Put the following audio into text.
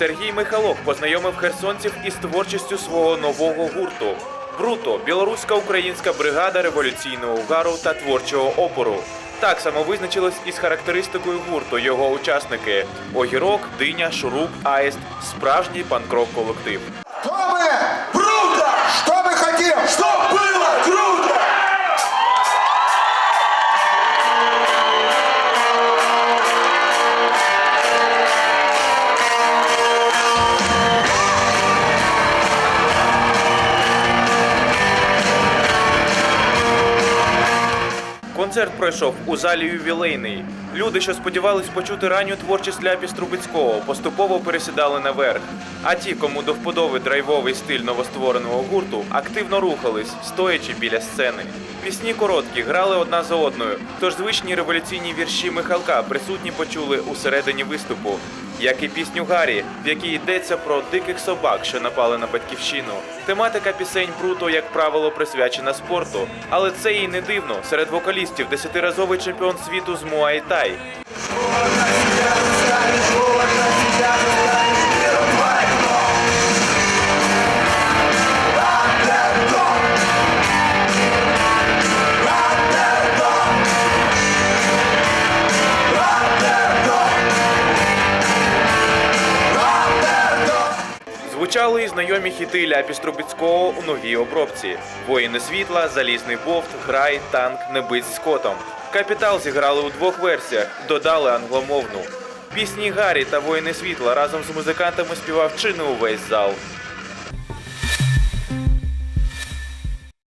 Сергій Михалок познайомив херсонців із творчістю свого нового гурту. Бруто білоруська українська бригада революційного угару та творчого опору. Так само визначились із характеристикою гурту його учасники: огірок, диня, шуруп, аїст, справжній панкрок колектив. Концерт пройшов у залі ювілейний. Люди, що сподівались почути ранню творчість Ляпіс Трубецького, поступово пересідали наверх. А ті, кому до вподоби драйвовий стиль новоствореного гурту, активно рухались, стоячи біля сцени. Пісні короткі, грали одна за одною, тож звичні революційні вірші Михалка присутні почули у середині виступу, як і пісню Гаррі, в якій йдеться про диких собак, що напали на батьківщину. Тематика пісень Бруто, як правило, присвячена спорту, але це і не дивно. Серед вокалістів десятиразовий чемпіон світу з Муай-Тай. Звучали і знайомі хіти Ляпіс Трубецького у новій обробці: Воїни світла, Залізний бовт, Грай, танк, не бить з котом. Капітал зіграли у двох версіях, додали англомовну. Пісні Гаррі та Воїни світла разом з музикантами співав чи не увесь зал.